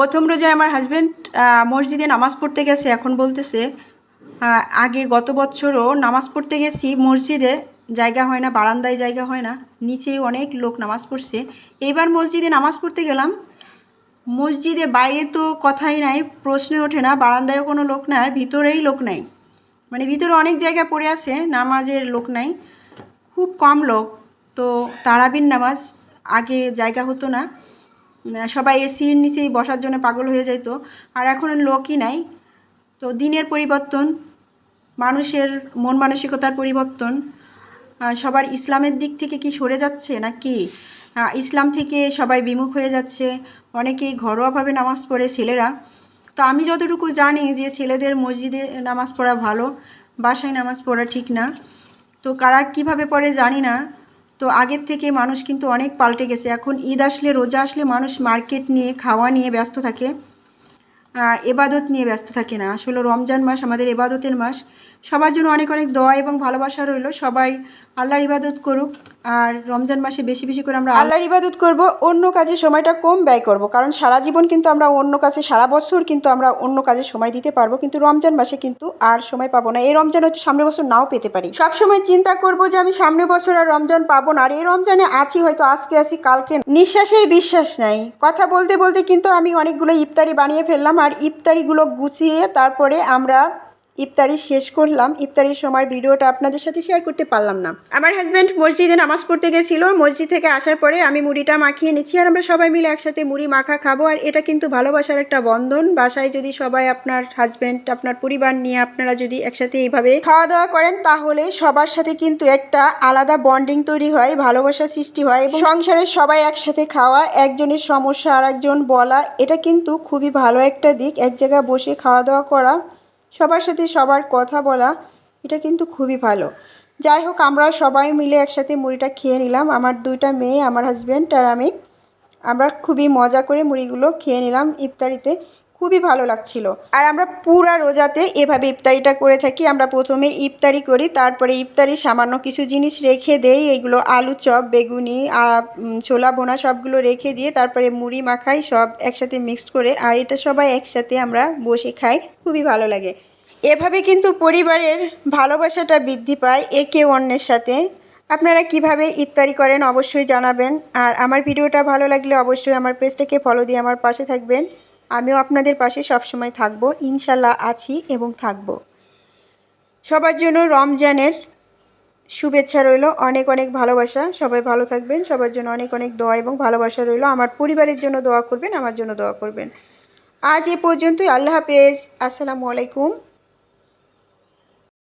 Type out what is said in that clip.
প্রথম রোজায় আমার হাজব্যান্ড মসজিদে নামাজ পড়তে গেছে, এখন বলতেছে আগে গত বছরও নামাজ পড়তে গেছি, মসজিদে জায়গা হয় না, বারান্দায় জায়গা হয় না, নিচে অনেক লোক নামাজ পড়ছে। এইবার মসজিদে নামাজ পড়তে গেলাম, মসজিদে বাইরে তো কথাই নাই, প্রশ্নে ওঠে না, বারান্দায়ও কোনো লোক নাই, আর ভিতরেই লোক নাই। মানে ভিতরে অনেক জায়গা পড়ে আছে, নামাজের লোক নাই, খুব কম লোক। তো তারাবির নামাজ আগে জায়গা হতো না। সবাই এসির নিচেই বসার জন্য পাগল হয়ে যেত আর এখন লোকই নাই। তো দিনের পরিবর্তন, মানুষের মন মানসিকতার পরিবর্তন সবার ইসলামের দিক থেকে কি সরে যাচ্ছে নাকি? ইসলাম থেকে সবাই বিমুখ হয়ে যাচ্ছে, অনেকেই ঘরোয়াভাবে নামাজ পড়ে ছেলেরা। তো আমি যতটুকু জানি যে ছেলেদের মসজিদে নামাজ পড়া ভালো, বাসায় নামাজ পড়া ঠিক না। তো কারা কীভাবে পড়ে জানি না। তো আগের থেকে মানুষ কিন্তু অনেক পাল্টে গেছে। এখন ঈদ আসলে, রোজা আসলে মানুষ মার্কেট নিয়ে, খাওয়া নিয়ে ব্যস্ত থাকে। এবাদত নিয়ে ব্যস্ত থাকে না। আসলে রমজান মাস আমাদের এবাদতের মাস। সবার জন্য অনেক অনেক দোয়া এবং ভালোবাসা রইল। সবাই আল্লাহর ইবাদত করুক আর রমজান মাসে বেশি বেশি করে আমরা আল্লাহর ইবাদত করব অন্য কাজে সময়টা কম ব্যয় করব। কারণ সারা জীবন কিন্তু আমরা অন্য কাজে সারা বছর কিন্তু আমরা অন্য কাজে সময় দিতে পারব। কিন্তু রমজান মাসে কিন্তু আর সময় পাবো না। এই রমজান হয়তো সামনের বছর নাও পেতে পারি। সব সময় চিন্তা করব যে আমি সামনের বছর আর রমজান পাবো না। আর এই রমজানে আছি হয়তো আজকে আসি কালকে নিঃশ্বাসের বিশ্বাস নাই। কথা বলতে বলতে কিন্তু আমি অনেকগুলো ইফতারি বানিয়ে ফেললাম। আর ইফতারিগুলো গুছিয়ে তারপরে আমরা ইফতারি শেষ করলাম। ইফতারির সময় ভিডিওটা আপনাদের সাথে শেয়ার করতে পারলাম না। আমার হাজব্যান্ড মসজিদে নামাজ পড়তে গেছিল। মসজিদ থেকে আসার পরে আমি মুড়িটা মাখিয়ে নিচ্ছি আর আমরা সবাই মিলে একসাথে মুড়ি মাখা খাব। আর এটা কিন্তু ভালোবাসার একটা বন্ধন। বাসায় যদি সবাই আপনার হাজব্যান্ড আপনার পরিবার নিয়ে আপনারা যদি একসাথে এইভাবে খাওয়া দাওয়া করেন, তাহলে সবার সাথে কিন্তু একটা আলাদা বন্ডিং তৈরি হয়, ভালোবাসা সৃষ্টি হয় এবং সংসারের সবাই একসাথে খাওয়া, একজনের সমস্যা আর একজন বলা, এটা কিন্তু খুবই ভালো একটা দিক। এক জায়গায় বসে খাওয়া দাওয়া করা সবার সাথে সবার কথা বলা, এটা কিন্তু খুবই ভালো। যাই হোক, আমরা সবাই মিলে একসাথে মুড়িটা খেয়ে নিলাম। আমার দুইটা মেয়ে, আমার হাজব্যান্ড আর আমি। আমরা খুবই মজা করে মুড়িগুলো খেয়ে নিলাম ইফতারিতে। খুবই ভালো লাগছিল। আর আমরা পুরা রোজাতে এভাবে ইফতারিটা করে থাকি। আমরা প্রথমে ইফতারি করি, তারপরে ইফতারি সামান্য কিছু জিনিস রেখে দেই। এগুলো আলু চপ, বেগুনি ছোলা বোনা সবগুলো রেখে দিয়ে তারপরে মুড়ি, মাখাই সব একসাথে মিক্সড করে আর এটা সবাই একসাথে আমরা বসে খাই। খুবই ভালো লাগে। এভাবে কিন্তু পরিবারের ভালোবাসাটা বৃদ্ধি পায় একে অন্যের সাথে। আপনারা কীভাবে ইফতারি করেন অবশ্যই জানাবেন। আর আমার ভিডিওটা ভালো লাগলে অবশ্যই আমার পেজটাকে ফলো দিয়ে আমার পাশে থাকবেন। আমিও আপনাদের পাশে সবসময় থাকব, ইনশাল্লাহ আছি এবং থাকব। সবার জন্য রমজানের শুভেচ্ছা রইল, অনেক অনেক ভালোবাসা। সবাই ভালো থাকবেন, সবার জন্য অনেক অনেক দোয়া এবং ভালোবাসা রইল। আমার পরিবারের জন্য দোয়া করবেন, আমার জন্য দোয়া করবেন। আজ এ পর্যন্তই, আল্লাহ হাফেজ। আসসালামু আলাইকুম।